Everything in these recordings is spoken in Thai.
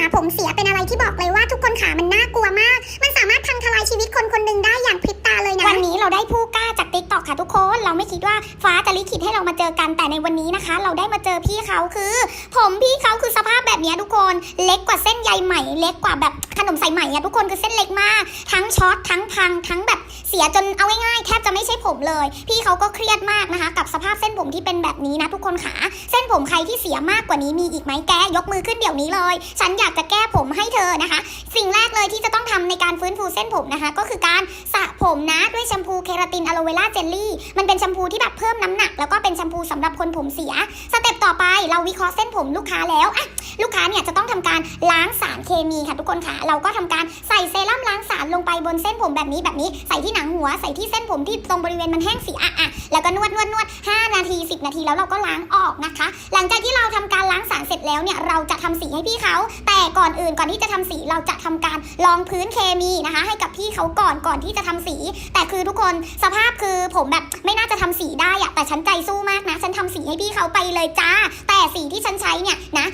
าผมเสียเป็นอะไรที่บอกเลยว่าทุกคนขามันน่ากลัวมาก มันสามารถพังทลายชีวิตคนคนหนึ่งได้อย่างพริบตาเลยนะ วันนี้เราได้ผู้กล้าจากติ๊กตอกค่ะทุกคน เราไม่คิดว่าฟ้าจะลิขิตให้เรามาเจอกัน แต่ในวันนี้นะคะ เราได้มาเจอพี่เขาคือ ผมพี่เขาคือสภาพแบบนี้ทุกคน เล็กกว่าเส้นใยไหมเล็กกว่าแบบขนมใส่ไหมอะทุกคนคือเส้นเล็กมาก ทั้งช็อตทั้งพังทั้งแบบเสียจนเอาง่ายๆแทบจะ ผมเลย พี่เขาก็เครียดมากนะคะ กับสภาพเส้นผมที่เป็นแบบนี้นะทุกคนขาเส้นผมใครที่เสียมากกว่านี้มีอีกไหมแกยกมือขึ้นเดี๋ยวนี้เลย ฉันอยากจะแก้ผมให้เธอนะคะ สิ่งแรกเลยที่จะต้องทำในการฟื้นฟูเส้นผมนะคะ ก็คือการส ผมนะด้วยแชมพูเคราตินอะโลเวราเจลลี่ มันเป็นแชมพูที่แบบเพิ่มน้ำหนัก แล้วก็เป็นแชมพูสำหรับคนผมเสีย สเต็ปต่อไปเราวิเคราะห์เส้นผมลูกค้าแล้วอะลูกค้าเนี่ยจะต้องทำการล้างสารเคมีค่ะทุกคนค่ะ เราก็ทำการใส่เซรั่มล้างสารลงไปบนเส้นผมแบบนี้แบบนี้ใส่ที่หนังหัวใส่ที่เส้นผมที่ตรงบริเวณมันแห้งเสียอะอะแล้วก็นวดนวดนวด5นาที 10 นาทีแล้วเราก็ล้างออกนะคะ หลังจากที่เราทำการล้างสารเสร็จแล้วเนี่ยเราจะทำสีให้พี่เขา แต่ก่อนอื่นก่อนที่จะทำสีเราจะทำการลองพื้นเคมีนะคะ ให้กับพี่เขาก่อนก่อนที่จะทำสีแต่คือทุกคนสภาพคือผมแบบไม่น่าจะทำสีได้อะแต่ฉันใจสู้มากนะ ฉันทำสีให้พี่เขาไปเลยจ้า แต่สีที่ฉันใช้เนี่ยนะ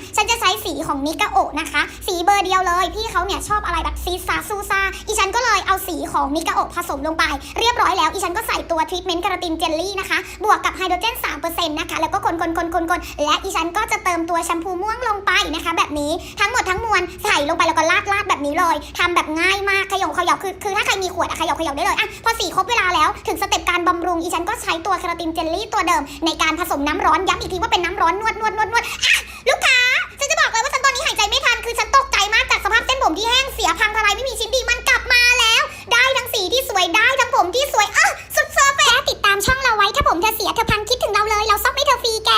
สีของนิกาโอะนะคะ สีเบอร์เดียวเลย พี่เขาเนี่ยชอบอะไรแบบซีซาซูซาอีฉันก็เลยเอาสีของนิกาโอะผสมลงไป เรียบร้อยแล้วอีฉันก็ใส่ตัวทรีทเมนต์การาตินเจลลี่นะคะ บวกกับไฮโดรเจน3%นะคะแล้วก็คนคนคนคนคนและอีฉันก็จะเติมตัวแชมพูม่วงลงไปนะคะ แบบนี้ทั้งหมดทั้งมวลใส่ลงไปแล้วก็ลาดลาดแบบนี้เลยทำแบบง่ายมากขยงขยอคือคือถ้าใครมีขวดอะขยงขยอได้เลยอะพอสีครบเวลาแล้วถึงสเต็ปการบำรุงอีฉันก็ใช้ตัวเคราตินเจลลี่ตัวเดิม ในการผสมน้ำร้อนย้ำอีกทีว่าเป็นน้ำร้อนนวดนวดนวดนวดอะ ได้ทำผมที่สวยอะสุดเซอร์เฟติดตามช่องเราไว้ถ้าผมเธอเสียเธอพังคิดถึงเราเลย เราซ่อมให้เธอฟรีแก